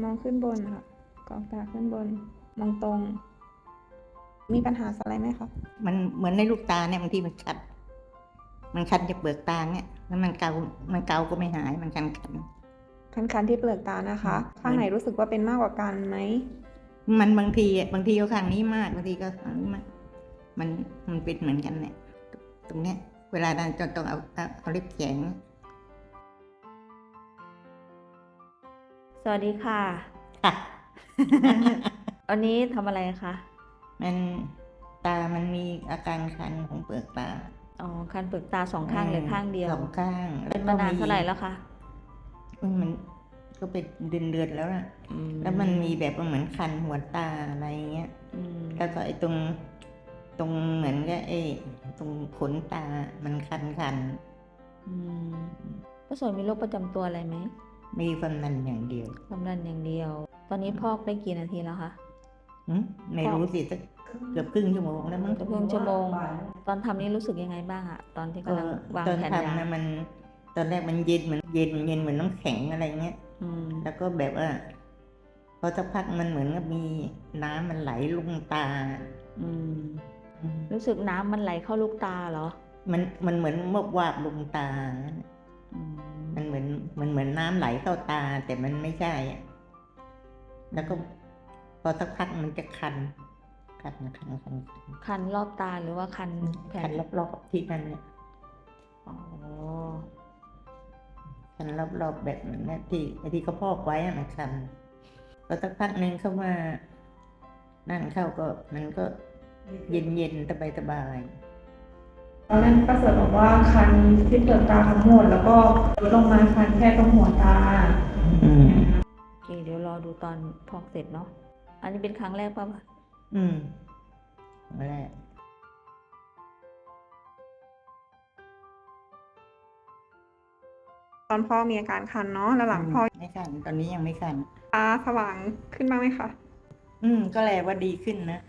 มองขึ้นบนค่ะกรอกตาขึ้นบน มองตรง มีปัญหาอะไรไหมคะมันเหมือนในลูกตาเนี่ยบางทีมันคันมันคันจากเปลือกตาเนี่ยแล้วมันเกา มันเกาก็ไม่หาย มันคันคันคันๆที่เปลือกตานะคะอืมข้างไหนรู้สึกว่าเป็นมากกว่ากันไหม มันบางทีอะบางทีก็ข้างนี้มาก บางทีก็ข้างนี้มาก มัน มันเป็นเหมือนกันเนี่ย ตรงเนี้ย เวลาเราจะต้องเอาเอาเอาเล็บแข็ง สวัสดีค่ะ ค่ะวันนี้ทำอะไรคะ มันตามันมีอาการคันของเปลือกตาอ๋อ คันเปลือกตาสองข้างหรือข้างเดียวสองข้างเป็นมานานเท่าไหร่แล้วคะอืมมันก็เป็นเดือนเดือนๆแล้วนะอืแล้วมันมีแบบว่าเหมือนคันหัวตาอะไรเงี้ยอืมแล้วก็ไอ้ตรงตรงเหมือนกับไอ้ตรงขนตา มันคันคันอืมป้าสวยมีโรคประจำตัวอะไรไหมๆ มีความนันอย่างเดียวความดันอย่างเดียว ตอนนี้พอกได้กี่นาทีแล้วคะ หึไม่รู้สิสักเกือบครึ่งชั่วโมงแล้วมั้งเกือบครึ่งชั่วโมง ตอนทำนี้รู้สึกยังไงบ้างอะตอนที่ก็กำลังวางตอนแผนยาทำนะมันตอนแรกมันเย็นเหมือนเย็นเย็นเหมือนน้ำแข็งอะไรเงี้ย อืมแล้วก็แบบว่าพอสักพักมันเหมือนกับมีน้ำมันไหลลงตา อืมอืมรู้สึกน้ำมันไหลเข้าลูกตาเหรอ มันมันเหมือนมบวาบลงตาอื มมันเหมือนมันเหมือนน้ำไหลเข้าตาแต่มันไม่ใช่อะแล้วก็พอสักพักมันจะคัน คันคันคันคันคันรอบตาหรือว่าคันแผคันนรอบๆที่นั่นเนี่ยอ๋อคันรอบๆแบบนั้นนะที่ไอ้ที่เขาพอกไว้อะมันคันพอสักพักหนึ่งเข้ามานั่นเข้าก็มันก็เย็นเย็นๆสบายสบาย ตอนนั้นป้าเสริฐบอกว่าคันที่เปลือกตาทั้งหมดแล้วก็ลดลงมาคันแค่ตรงหัวตาๆอืมโอเค เดี๋ยวรอดูตอนพอกเสร็จเนาะอันนี้เป็นครั้งแรกป่ะอืมเอาแรกตอนพ่อมีอาการคันเนาะแล้วหลังพ่อไม่คันตอนนี้ยังไม่คันตาสว่างขึ้นบ้างไหมคะ อืม ก็แลว่าดีขึ้นนะ